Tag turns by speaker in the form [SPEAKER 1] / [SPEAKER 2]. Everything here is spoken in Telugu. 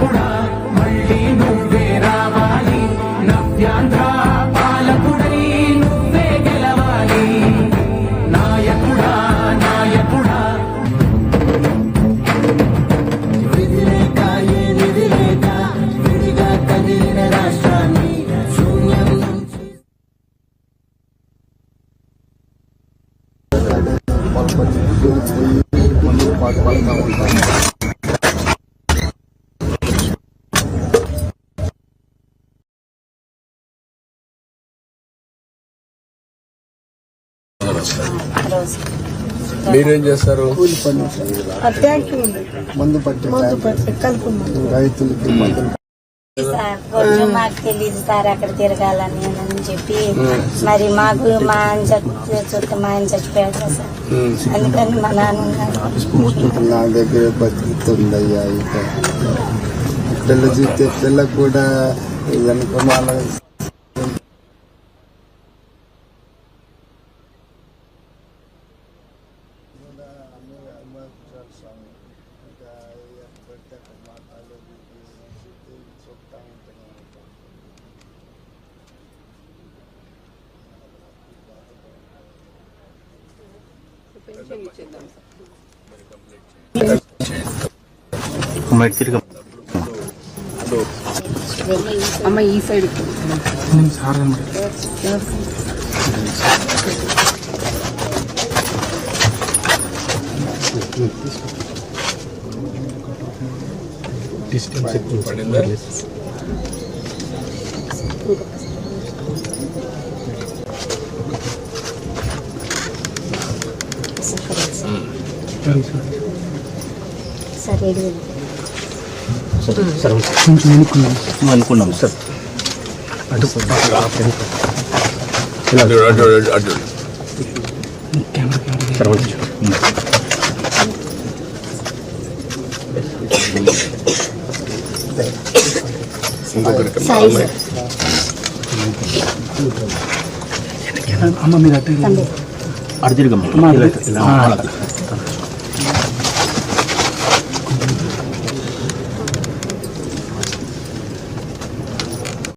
[SPEAKER 1] పాలకుడా
[SPEAKER 2] మళ్ళీ
[SPEAKER 1] నువ్వే రావాలి.
[SPEAKER 3] నవ్యాంధ్ర పాలకుడై నువ్వే
[SPEAKER 4] గెలవాలి. నాయకుడా నాయకుడా.
[SPEAKER 3] విధిలేక ఏ మీరేం చేస్తారు మందు పట్టే
[SPEAKER 4] మందు
[SPEAKER 3] ట్యాంక్.
[SPEAKER 4] పట్టి కలుపు మందు
[SPEAKER 3] రైతులకి
[SPEAKER 2] కొంచెం మాకు తెలియదు సార్ అక్కడ తిరగాలని అని చెప్పి మరి మాకు మా ఆయన చచ్చి- చుట్టూ మా ఆయన చచ్చిపోయాడు సార్. అందుకని మా నాన్న.
[SPEAKER 3] నా దగ్గర బతుకుతుందయ్యా పిల్ల చూస్తే పిల్ల కూడా అనుకున్న వాళ్ళ
[SPEAKER 5] అమ్మ ఈ సైడ్
[SPEAKER 1] పడిందా
[SPEAKER 2] సార్ ఏడు వేలు.
[SPEAKER 6] అనుకున్నాం sir
[SPEAKER 1] అటు అటు అటు, అటు ఇంకొకరికి
[SPEAKER 2] సాయి సార్
[SPEAKER 6] అమ్మ మీరు అటు
[SPEAKER 2] తండ్రి
[SPEAKER 6] అటు తిరగమ్మ ఇలా- അടുത്തിരിക്കും